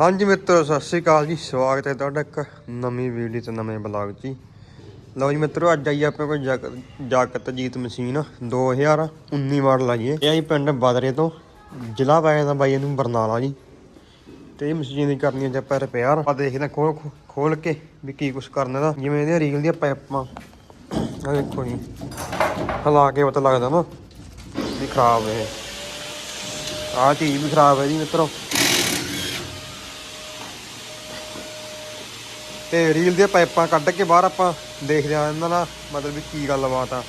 ਹਾਂਜੀ ਮਿੱਤਰੋ, ਸਤਿ ਸ਼੍ਰੀ ਅਕਾਲ ਜੀ। ਸਵਾਗਤ ਹੈ ਤੁਹਾਡਾ ਇੱਕ ਨਵੀਂ ਵੀਡੀਓ ਤੇ ਨਵੇਂ ਬਲੌਗ 'ਚ ਜੀ। ਲਓ ਜੀ ਮਿੱਤਰੋ, ਅੱਜ ਆਈ ਆਪਣੇ ਕੋਲ ਜਗ- ਜਾਕਤ ਜੀਤ ਮਸ਼ੀਨ 2019 ਮਾਡਲ ਆਈ ਹੈ ਇਹ। ਆਈ ਪਿੰਡ ਬਾਦਰੇ ਤੋਂ, ਜ਼ਿਲ੍ਹਾ ਪੈ ਜਾਂਦਾ ਬਾਈ ਇਹਨੂੰ ਬਰਨਾਲਾ ਜੀ। ਤੇ ਇਹ ਮਸ਼ੀਨ ਦੀ ਕਰਨੀ ਹੈ ਜੇ ਆਪਾਂ ਰਿਪੇਅਰ ਆ ਦੇਖਦੇ ਹਾਂ ਖੋਲ ਖੋਲ ਕੇ ਵੀ ਕੀ ਕੁਛ ਕਰਨਾ ਦਾ। ਜਿਵੇਂ ਇਹਦੀਆਂ ਰੀਲ ਦੀਆਂ ਪਾਈਪਾਂ ਆ ਦੇਖੋ ਜੀ। ਹਲਾ ਕੇ ਪਤਾ ਲੱਗਦਾ ਨਾ ਵੀ ਖਰਾਬ ਹੈ ਆਹ ਚੀਜ਼ ਵੀ ਖਰਾਬ ਹੈ ਜੀ ਮਿੱਤਰੋ। ਤੇ ਰੀਲ ਦੀਆਂ ਪਾਈਪਾਂ ਕੱਢ ਕੇ ਬਾਹਰ ਆਪਾਂ ਦੇਖਦੇ ਆ ਇਹਨਾਂ ਨਾਲ ਮਤਲਬ ਵੀ ਕੀ ਗੱਲਬਾਤ ਆ।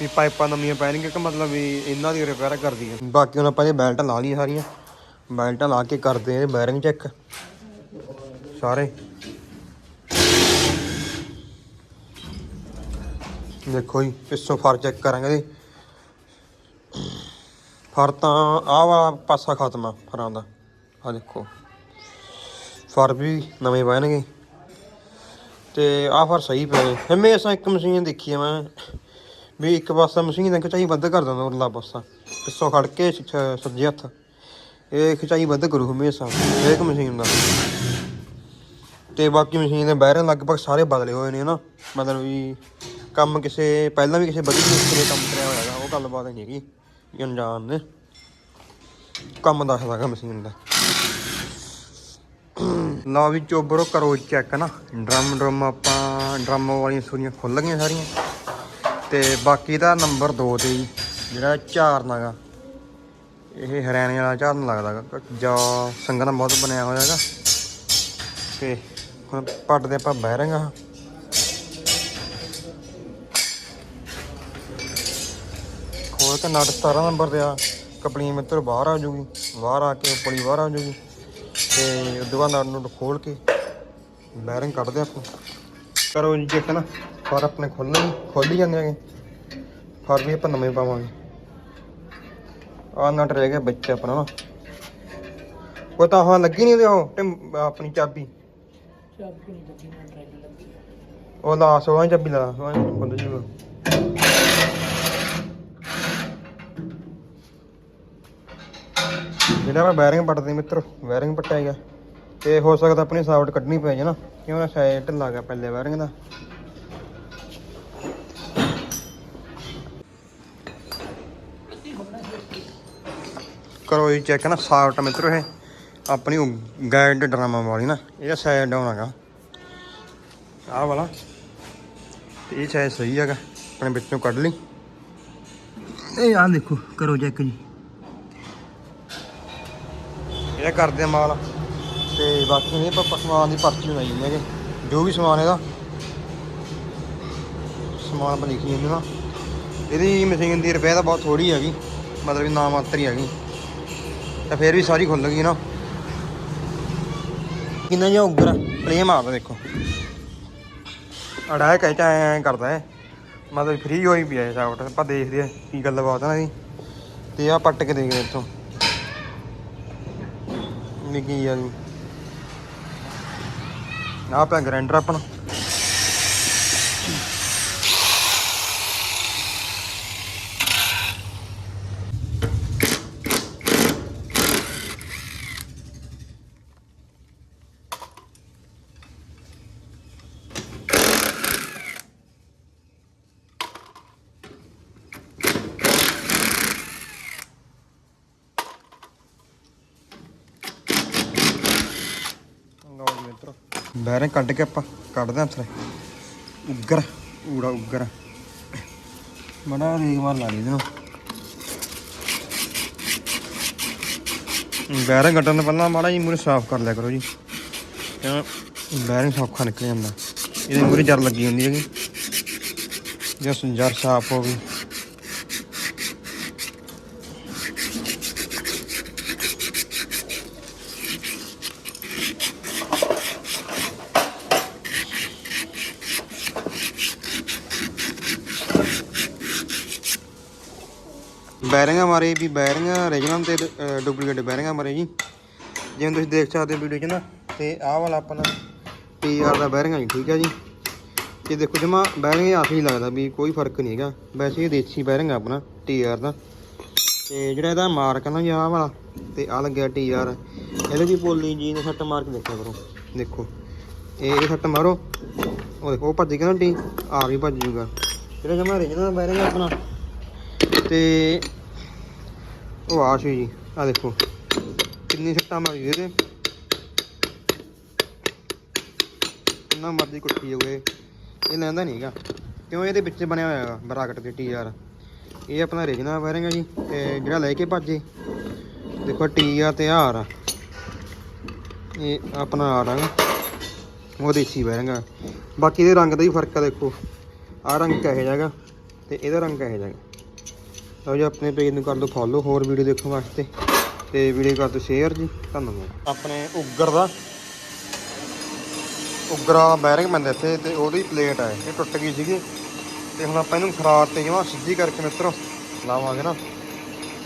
ਵੀ ਪਾਈਪਾਂ ਨਵੀਆਂ ਪੈਣਗੀਆਂ ਕਿ ਮਤਲਬ ਵੀ ਇਹਨਾਂ ਦੀ ਰਿਪੇਅਰ ਕਰਦੀ ਹੈ ਬਾਕੀ ਹੁਣ ਆਪਾਂ ਇਹ ਬੈਲਟਾਂ ਲਾ ਲਈਆਂ ਸਾਰੀਆਂ। ਬੈਲਟਾਂ ਲਾ ਕੇ ਕਰਦੇ ਆ ਇਹ ਬੈਰਿੰਗ ਚੈੱਕ ਸਾਰੇ। ਦੇਖੋ ਜੀ, ਪਿੱਛੋਂ ਫਰ ਚੈੱਕ ਕਰਾਂਗੇ ਜੀ। ਫਰ ਤਾਂ ਆਹ ਵਾਲਾ ਪਾਸਾ ਖਤਮ ਆ, ਫਰਾਂ ਦਾ। ਆ ਦੇਖੋ। ਫਰ ਵੀ ਨਵੇਂ ਪੈਣਗੇ ਤੇ ਆਹ ਫਰ ਸਹੀ ਪਏ ਹਮੇਸ਼ਾ ਇੱਕ ਮਸ਼ੀਨ ਦੇਖੀ ਆ ਮੈਂ। ਵੀ ਇੱਕ ਪਾਸਾ ਮਸ਼ੀਨ ਦਾ ਖਿਚਾਈ ਵੱਧ ਕਰ ਦਿੰਦਾ ਉਰਲਾ ਪਾਸਾ। ਪਿੱਛੋਂ ਖੜ ਕੇ ਸੱਜੇ ਹੱਥ। ਇਹ ਖਿਚਾਈ ਵੱਧ ਕਰੂ ਹਮੇਸ਼ਾ ਇੱਕ ਮਸ਼ੀਨ ਦਾ। ਤੇ ਬਾਕੀ ਮਸ਼ੀਨ ਦੇ ਬੈਰਨ ਲਗਭਗ ਸਾਰੇ ਬਦਲੇ ਹੋਏ ਨੇ ਨਾ। ਮਤਲਬ ਵੀ ਕੰਮ ਕਿਸੇ, ਪਹਿਲਾਂ ਵੀ ਕਿਸੇ ਵਧੀਆ ਮਿਸਤਰੀ ਨੇ ਕੰਮ ਕਰਿਆ ਹੋਇਆ ਹੈਗਾ, ਉਹ ਗੱਲਬਾਤ ਨਹੀਂ ਹੈਗੀ। ਅਣਜਾਣ ਨੇ। ਕੰਮ ਦੱਸਦਾ ਹੈਗਾ ਮਸ਼ੀਨ ਦਾ। ਲਓ ਵੀ ਚੋਬਰੋ ਕਰੋ ਚੈੱਕ ਨਾ? ਡਰਮ ਡਰਮ ਆਪਾਂ, ਡਰਮ ਵਾਲੀਆਂ ਸੂਰੀਆਂ ਖੁੱਲ ਗਈਆਂ ਸਾਰੀਆਂ। ਤੇ ਬਾਕੀ ਦਾ ਨੰਬਰ 2 ਤੇ ਜੀ, ਜਿਹੜਾ ਝਾਰਨ ਹੈਗਾ ਇਹ ਹਰਿਆਣੇ ਵਾਲਾ ਝਾਰਨ ਲੱਗਦਾ ਗਾ ਜਾਂ ਸੰਗਣਾ ਬਹੁਤ ਬਣਿਆ ਹੋਇਆ ਹੈਗਾ ਤੇ ਹੁਣ ਪੱਟਦੇ ਆਪਾਂ ਬਹਿਰਾਂਗਾ ਖੋਲ ਕੇ ਨਟ 17 ਨੰਬਰ ਤੇ ਆ। ਕਪਲੀ ਮਿੱਤਰ ਬਾਹਰ ਆ ਜੂਗੀ, ਬਾਹਰ ਆ ਕੇ ਪਲੀ ਬਾਹਰ ਆ ਜੂਗੀ। ਤੇ ਉਦੋਂ ਬਾਅਦ ਨਟ ਨੂੰ ਖੋਲ ਕੇ ਬੈਰਿੰਗ ਕੱਢਦੇ ਆਪਾਂ। ਕਰੋ ਜੀ ਚੈੱਕ ਨਾ ਫਰ ਆਪਣੇ ਖੋਲ੍ਹਣੇ ਖੋਲੀ ਜਾਂਦੇ ਆਗੇ ਫਰ ਵੀ ਆਪਾਂ ਨਵੇਂ ਪਾਵਾਂਗੇ। ਆ ਨਟ ਰਹਿ ਗਿਆ ਵਿੱਚ ਆਪਣਾ ਨਾ। ਉਹ ਤਾਂ ਹਾਂ ਲੱਗੀ ਨਹੀਂ ਉਹਦੇ ਉਹ ਆਪਣੀ ਚਾਬੀ। ਚਾਬੀ ਨਹੀਂ ਲੱਗੀ ਉਹ ਲਾ ਸੋਹਾਂ ਚਾਬੀ ਲਾ ਸੋਹਾਂ ਖੁੱਲ ਜੂਗਾ ਜਿਹੜਾ ਮੈਂ ਬੈਰਿੰਗ ਪੱਟਦੇ ਮਿੱਤਰ ਬੈਰਿੰਗ ਪੱਟਿਆ ਗਿਆ। ਤੇ ਹੋ ਸਕਦਾ ਆਪਣੀ ਸਾਵਟ ਕੱਢਣੀ ਪੈ ਜੇ ਨਾ ਸਾਈਡ ਢਿੱਲਾ ਗਿਆ ਪਹਿਲੇ ਬੈਰਿੰਗ ਦਾ। ਕਰੋ ਜੀ ਚੈੱਕ ਨਾ, ਸਾਵਟ ਮਿੱਤਰੋ ਇਹ, ਆਪਣੀ ਗਾਈਡ ਡਰਾਮਾ ਵਾਲੀ ਨਾ, ਇਹਦਾ ਸਾਈਡ ਡਾਊਨ ਹੈਗਾ। ਆਹ ਵਾਲਾ ਇਹ ਸਾਈਡ ਸਹੀ ਹੈਗਾ, ਆਪਣੇ ਵਿੱਚੋਂ ਕੱਢ ਲਈ। ਇਹ ਆਹ ਦੇਖੋ, ਕਰੋ ਚੈੱਕ ਜੀ। ਇਹ ਕਰਦੇ ਆ ਮਾਲ। ਤੇ ਬਾਕੀ ਨਹੀਂ, ਆਪਾਂ ਸਮਾਨ ਦੀ ਪਰਚੀ ਬਣਾਈ ਜਾਂਦੇ ਹੈਗੇ। ਜੋ ਵੀ ਸਮਾਨ ਇਹਦਾ ਸਮਾਨ ਆਪਾਂ ਲਿਖੀ ਜਾਂਦੇ ਨਾ ਇਹਦੀ ਮਸ਼ੀਨ ਦੀ ਰਿਪੇਅਰ ਤਾਂ ਬਹੁਤ ਥੋੜੀ ਹੈਗੀ। ਮਤਲਬ ਨਾ ਮਾਤਰ ਹੀ ਹੈਗੀ। ਤਾਂ ਫੇਰ ਵੀ ਸਾਰੀ ਖੁੱਲ ਗਈ ਨਾ। ਕਿੰਨਾ ਜਿਹਾ ਉੱਗਰ ਪਲੇ ਮਾਰਦਾ ਦੇਖੋ। ਅੜਾ ਕਹਿ ਚਾ ਐ ਕਰਦਾ ਹੈ ਮਤਲਬ ਫ੍ਰੀ ਹੋਈ ਪਿਆ ਹੈ ਸਾਊਟ ਆਪਾਂ ਦੇਖਦੇ ਆ ਕੀ ਗੱਲਬਾਤ ਆ ਇਹਦੀ ਤੇ ਆ ਪੱਟ ਕੇ ਦੇਖਦੇ ਇੱਥੋਂ। ਨਿੱਕੀ ਆ ਜੀ। ਆਹ ਆਪਣਾ ਗ੍ਰਾਈਂਡਰ ਆਪਣਾ ਲਓ ਜੀ ਮਿੱਤਰੋ ਬੈਰੇ ਕੱਢ ਕੇ ਆਪਾਂ, ਕੱਢਦੇ ਹਾਂ ਥਰੇ ਉੱਗਰ, ਊੜਾ ਉੱਗਰ। ਬੜਾ ਰੀਕ ਮਾਰ ਲਾ ਲਈ ਇਹਨੂੰ ਬੈਰੇ ਕੱਢਣ ਤੋਂ ਪਹਿਲਾਂ, ਮਾੜਾ ਜੀ ਮੂਰੇ ਸਾਫ਼ ਕਰ ਲਿਆ ਕਰੋ ਜੀ। ਕਿਉਂ? ਬੈਰਿੰਗ ਸੌਖਾ ਨਿਕਲ ਜਾਂਦਾ। ਇਹਦੇ ਮੂਰੇ ਜਰ ਲੱਗੀ ਹੁੰਦੀ ਹੈਗੀ। ਜੇ ਜਰ ਸਾਫ਼ ਹੋ ਗਈ। ਬੈਰਿੰਗਾਂ ਮਾਰੇ ਵੀ ਬੈਰਿੰਗਾਂ ਰੀਜਨਲ ਤੇ ਡੁਪਲੀਕੇਟ ਬੈਰਿੰਗਾਂ ਮਾਰੇ ਜੀ। ਜਿਵੇਂ ਤੁਸੀਂ ਦੇਖ ਸਕਦੇ ਹੋ ਵੀਡੀਓ 'ਚ ਨਾ, ਤੇ ਆਹ ਵਾਲਾ ਆਪਣਾ ਪੀਆਰ ਦਾ ਬੈਰਿੰਗ ਆ ਜੀ, ਠੀਕ ਹੈ ਜੀ। ਤੇ ਦੇਖੋ ਜਮਾ ਬੈਰਿੰਗ ਇਹ ਆਖਰੀ ਲੱਗਦਾ ਵੀ ਕੋਈ ਫ਼ਰਕ ਨਹੀਂ ਹੈਗਾ। ਵੈਸੇ ਇਹ ਦੇਸੀ ਬੈਰਿੰਗ ਆ ਆਪਣਾ ਟੀਆਰ ਦਾ। ਤੇ ਜਿਹੜਾ ਇਹਦਾ ਮਾਰਕ ਆ ਨਾ ਜੀ, ਆਹ ਵਾਲਾ, ਤੇ ਆ ਲੱਗਿਆ ਟੀਆਰ ਇਹਦੇ ਵੀ ਪੋਲੀ ਜੀ ਨੇ ਸੱਟ ਮਾਰ ਕੇ ਦੇਖਿਆ ਕਰੋ। ਦੇਖੋ, ਇਹ ਸੱਟ ਮਾਰੋ। ਉਹ ਦੇਖੋ, ਉਹ ਭੱਜ ਗਿਆ ਨਾ ਟੀ ਆ ਵੀ ਭੱਜ ਜੂਗਾ ਜਿਹੜਾ ਜਮਾ ਰੇਂਜਦਾ ਬੈਰਿੰਗ ਆਪਣਾ। ਤੇ ਉਹ ਆ ਜੀ ਆ ਦੇਖੋ। ਕਿੰਨੀ ਸੱਟਾਂ ਮਾਰੀ ਇਹਦੇ। ਕਿੰਨਾ ਮਰਜ਼ੀ ਕੁੱਟੀ ਹੋਵੇ ਇਹ। ਲੈਂਦਾ ਨਹੀਂ ਨਹੀਂਗਾ ਕਿਉਂ ਇਹਦੇ ਵਿੱਚ ਬਣਿਆ ਹੋਇਆ ਹੈਗਾ ਬਰਾਕਟ ਦੇ ਟੀਆਰ ਇਹ ਆਪਣਾ ਰੀਜਨਲ ਵਾਇਰਿੰਗ ਹੈ ਜੀ, ਤੇ ਜਿਹੜਾ ਲੈ ਕੇ ਭੱਜੇ। ਦੇਖੋ ਟੀਆਰ ਤੇ ਆਰ ਆ। ਇਹ ਆਪਣਾ ਆ ਰੰਗ ਉਹ ਦੇਸੀ ਵਾਇਰਿੰਗ ਆ। ਬਾਕੀ ਇਹਦੇ ਰੰਗ ਦਾ ਹੀ ਫ਼ਰਕ ਆ ਦੇਖੋ। ਆ ਰੰਗ ਕਿਹੋ ਜਿਹਾ ਗਾ ਤੇ ਇਹਦਾ ਰੰਗ ਕਿਹੋ ਜਿਹਾ ਲਓ ਜੀ, ਆਪਣੇ ਪੇਜ ਨੂੰ ਕਰ ਲਓ ਫੋਲੋ ਹੋਰ ਵੀਡੀਓ ਦੇਖਣ ਵਾਸਤੇ। ਤੇ ਵੀਡੀਓ ਕਰ ਦਿਓ ਸ਼ੇਅਰ ਜੀ। ਧੰਨਵਾਦ। ਆਪਣੇ ਉੱਗਰ ਦਾ, ਉਗਰਾ ਬੈਰਿੰਗ ਪੈਂਦਾ ਇੱਥੇ, ਤੇ ਉਹਦੀ ਪਲੇਟ ਹੈ ਇਹ ਟੁੱਟ ਗਈ ਸੀਗੀ। ਤੇ ਹੁਣ ਆਪਾਂ ਇਹਨੂੰ ਖਰਾਟ ਤੇ ਜਮਾ ਸਿੱਧੀ ਕਰਕੇ ਮਿੱਤਰੋ ਲਾਵਾਂਗੇ ਨਾ।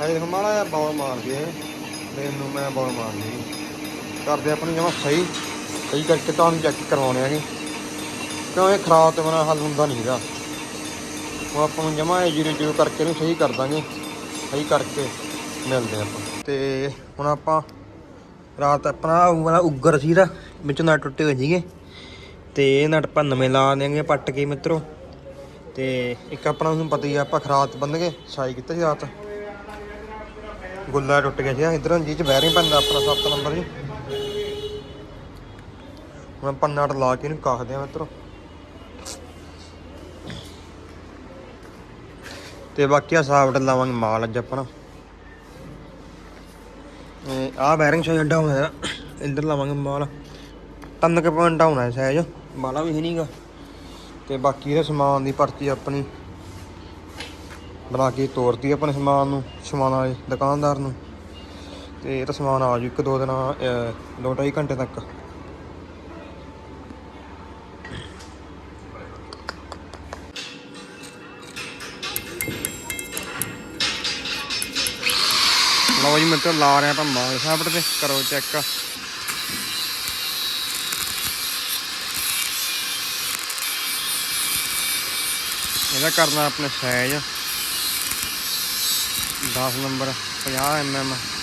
ਇਹ ਦੇਖੋ, ਮਾੜਾ ਜਿਹਾ ਬੌਲ ਮਾਰ ਦੇ ਤੇ ਇਹਨੂੰ ਮੈਂ ਬੌਲ ਮਾਰਦੀ ਲਈ ਕਰਦੇ ਆਪਣੀ ਜਮਾ ਸਹੀ ਸਹੀ ਕਰਕੇ ਤੁਹਾਨੂੰ ਚੈੱਕ ਕਰਵਾਉਣੇ ਆ ਹੈਗੇ ਕਿਉਂ ਇਹ ਖਰਾਬ ਤੇ ਬਣਾ ਹੱਲ ਹੁੰਦਾ ਨਹੀਂ ਹੈਗਾ। ਉਹ ਆਪਾਂ ਨੂੰ ਜਮਾ ਜੀਰੋ ਜੀਰੋ ਕਰਕੇ ਇਹਨੂੰ ਸਹੀ ਕਰ ਦਾਂਗੇ। ਸਹੀ ਕਰਕੇ ਮਿਲਦੇ ਆਪਾਂ। ਤੇ ਹੁਣ ਆਪਾਂ ਰਾਤ ਆਪਣਾ ਉਹ ਵਾਲਾ ਉੱਗਰ ਸੀ ਦਾ ਵਿੱਚੋਂ ਨਟ ਟੁੱਟੇ ਹੋਏ ਸੀਗੇ। ਤੇ ਇਹ ਨਟ ਆਪਾਂ ਨਵੇਂ ਲਾ ਦੇਾਂਗੇ ਪੱਟ ਕੇ ਮਿੱਤਰੋ। ਤੇ ਇੱਕ ਆਪਣਾ ਤੁਹਾਨੂੰ ਪਤਾ ਹੀ ਆ, ਆਪਾਂ ਖਰਾਤ ਬੰਨ ਕੇ ਸਾਈ ਕੀਤਾ ਸੀ ਰਾਤ। ਗੁੱਲਾ ਟੁੱਟ ਗਿਆ ਸੀ ਇਧਰੋਂ ਜੀ ਚ ਬੈਰਿੰਗ ਪੈਂਦਾ ਆਪਣਾ 7 ਨੰਬਰ ਜੀ। ਹੁਣ ਆਪਾਂ ਨਟ ਲਾ ਕੇ ਇਹਨੂੰ ਕੱਖਦੇ ਆ ਮਿੱਤਰੋ। ਤੇ ਬਾਕੀ ਆ ਸਾਫਟ ਲਾਵਾਂਗੇ ਮਾਲ ਅੱਜ ਆਪਣਾ। ਆ ਬੈਰਿੰਗ ਸਾਈਜ਼ ਡਾਊਨ ਹੈ ਇੱਧਰ ਲਾਵਾਂਗੇ ਮਾਲ। ਤਿੰਨ ਕੁ ਪੁਆਇੰਟ ਡਾਊਨ ਹੈ ਸਾਈਜ਼ ਬਾਲਾ ਵੀ ਹੈ ਨਹੀਂਗਾ ਤੇ ਬਾਕੀ ਇਹਦਾ ਸਮਾਨ ਦੀ ਪਰਚੀ ਆਪਣੀ, ਬਣਾ ਕੇ ਤੋਰਤੀ ਆਪਣੇ ਸਮਾਨ ਨੂੰ, ਸਮਾਨ ਵਾਲੇ ਦੁਕਾਨਦਾਰ ਨੂੰ। ਤੇ ਇਹ ਤਾਂ ਸਮਾਨ ਆ ਜੂ ਇੱਕ ਦੋ ਦਿਨ ਦੋ ਢਾਈ ਘੰਟੇ ਤੱਕ। ਜੀ ਮਿੱਤਰ ਲਾ ਰਿਹਾ ਆਪਾਂ ਮਾਲ ਸਾਬਟ ਤੇ, ਕਰੋ ਚੈੱਕ ਇਹਦਾ ਕਰਨਾ ਆਪਣੇ ਸਾਈਜ਼ 10 ਨੰਬਰ 50 mm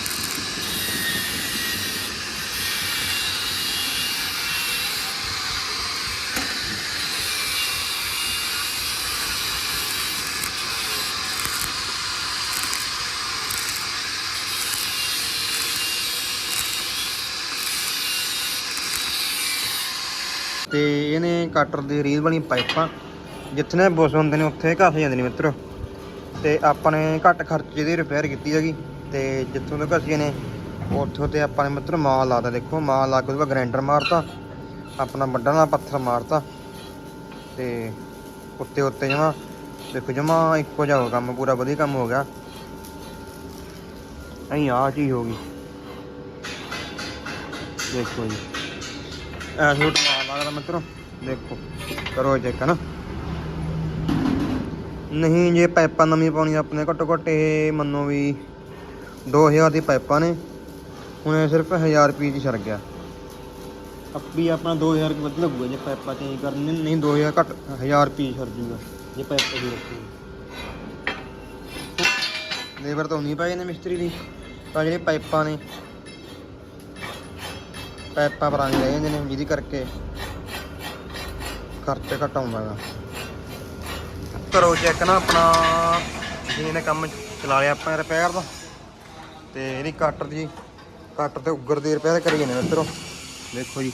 ਤੇ ਇਹਨੇ ਕਟਰ ਦੀ ਰੀਲ ਵਾਲੀਆਂ ਪਾਈਪਾਂ, ਜਿੱਥੇ ਬੁਸ ਹੁੰਦੇ ਨੇ ਉੱਥੇ ਘਸ ਜਾਂਦੇ ਨੇ ਮਿੱਤਰੋ। ਤੇ ਆਪਾਂ ਨੇ ਘੱਟ ਖਰਚੇ ਦੀ ਰਿਪੇਅਰ ਕੀਤੀ ਹੈਗੀ, ਤੇ ਜਿੱਥੋਂ ਤੱਕ ਅਸੀਂ ਨੇ, ਉੱਥੋਂ ਤੇ ਆਪਾਂ ਨੇ ਮਿੱਤਰ ਮਾਲ ਲਾਦਾ ਦੇਖੋ, ਮਾਲ ਲਾ ਕੇ ਉਹਦੇ ਬਾਅਦ ਗ੍ਰਾਈਂਡਰ ਮਾਰਤਾ, ਆਪਣਾ ਵੱਡਾ ਨਾਲ ਪੱਥਰ ਮਾਰਤਾ, ਤੇ ਉੱਤੇ ਉੱਤੇ ਜਮਾ, ਦੇਖੋ ਜਮਾ ਇੱਕੋ ਜਿਹਾ ਹੋ ਕੰਮ, ਪੂਰਾ ਵਧੀਆ ਕੰਮ ਹੋ ਗਿਆ। ਅਹੀਂ ਆ ਚੀਜ਼ ਹੋ ਗਈ। ਦੇਖੋ ਜੀ। ਸੂਟ ਮਾਰ ਲੱਗਦਾ ਮਿੱਤਰੋ। ਦੇਖੋ, ਕਰੋ ਚੈੱਕ ਨਾ? ਨਹੀਂ ਜੇ ਪਾਈਪਾਂ ਨਵੀਂ ਪਾਉਣੀ ਆਪਣੇ ਘੱਟੋ ਘੱਟ ਇਹ ਮੰਨੋ ਵੀ 2000 ਦੀ ਪਾਈਪਾਂ ਨੇ। ਹੁਣ ਇਹ ਸਿਰਫ 1000 ਰੁਪਏ ਦੀ ਸਰ ਗਿਆ ਅੱਪੀ ਆਪਣਾ 2000 ਰੁਪਏ ਵੱਧ ਲੱਗੂਗਾ ਜੇ ਪਾਈਪਾਂ ਚੇਂਜ ਕਰਨੀ, ਨਹੀਂ 2000 ਘੱਟ 1000 ਰੁਪਏ ਸਰ ਜੂਗਾ, ਜੇ ਪਾਈਪਾਂ ਦੀ ਰੱਖੀ ਲੇਬਰ ਤਾਂ ਉਨੀ ਪਏ ਨੇ ਮਿਸਤਰੀ ਦੀ, ਤਾਂ ਜਿਹੜੇ ਪਾਈਪਾਂ ਨੇ ਪਾਈਪਾਂ ਪੁਰਾਣੀਆਂ ਰਹਿ ਜਾਂਦੇ ਨੇ ਜਿਹਦੇ ਕਰਕੇ ਖਰਚਾ ਘੱਟ ਆਉਂਦਾ ਗਾ। ਕਰੋ ਚੈੱਕ ਨਾ ਆਪਣਾ ਜਿਹਨੇ ਕੰਮ ਚਲਾ ਲਿਆ ਆਪਾਂ ਰਿਪੇਅਰ ਦਾ, ਤੇ ਇਹਦੀ ਕਟਰ ਦੀ ਕਟਰ ਤੇ ਉੱਗਰ ਦੀ ਰਿਪੇਅਰ ਕਰੀ ਜਾਂਦੇ ਮਿੱਤਰੋ। ਦੇਖੋ ਜੀ,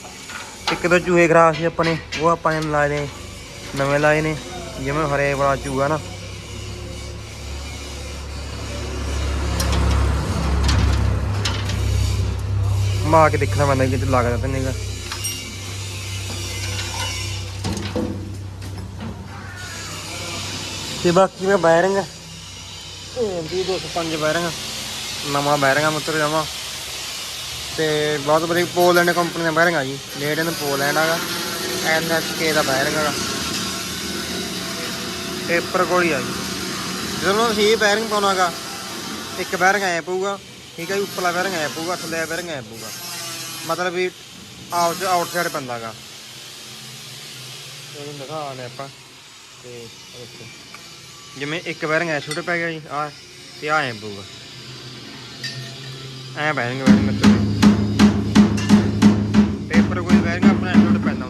ਇੱਕ ਦੋ ਚੂਹੇ ਖਰਾਬ ਸੀ ਆਪਾਂ ਉਹ ਆਪਾਂ ਨੇ ਲਾਏ ਨੇ, ਨਵੇਂ ਲਾਏ ਨੇ, ਜਿਵੇਂ ਹਰੇ ਵਾਲਾ ਚੂਹਾ ਨਾ। ਮਾ ਕੇ ਦੇਖਣਾ ਪੈਂਦਾ ਕਿਤੇ ਲੱਗਦਾ ਤਾਂ ਨਹੀਂਗਾ। ਤੇ ਬਾਕੀ ਮੈਂ ਬੈਰਿੰਗ ਇਹ ਵੀ 205 ਬੈਰਿੰਗ ਨਵਾਂ ਬੈਰਿੰਗ ਆ ਮਤਲਬ ਜਮਾ ਤੇ ਬਹੁਤ ਵਧੀਆ ਪੋਲੈਂਡ ਕੰਪਨੀ ਦਾ ਬੈਰਿੰਗ ਆ ਜੀ। ਲੇਡ ਇਨ ਪੋਲੈਂਡ ਆਗਾ ਐਨਐਸਕੇ ਦਾ ਬੈਰਿੰਗ ਆਗਾ ਟੇਪਰ ਕੋਲ ਹੀ ਆ ਜੀ। ਜਦੋਂ ਅਸੀਂ ਇਹ ਬੈਰਿੰਗ ਪਾਉਣਾਗਾ ਇੱਕ ਬੈਰਿੰਗ ਐ ਪਊਗਾ। ਠੀਕ ਹੈ ਜੀ, ਉੱਪਰਲਾ ਬੈਰਿੰਗ ਐ ਪਊਗਾ, ਥੱਲੇ ਬੈਰਿੰਗ ਐ ਪਊਗਾ। ਮਤਲਬ ਵੀ ਆਊਟ ਆਊਟਸਾਈਡ ਪੈਂਦਾਗਾ ਇਹ ਦਿਖਾ ਆਨੇ ਆਪਾਂ। ਤੇ ਜਿਵੇਂ ਇੱਕ ਵਾਇਰਿੰਗ ਐ ਛੋਟੇ ਪੈ ਗਿਆ ਜੀ ਆ ਤੇ ਆ ਐ ਪਊਗਾ ਐ ਵਾਇਰਿੰਗ ਵਾਇਰਿੰਗ ਮਤਲਬ। ਪੇਪਰ ਕੋਈ ਵਾਇਰਿੰਗ ਆਪਣਾ ਛੋਟੇ ਪੈਂਦਾ।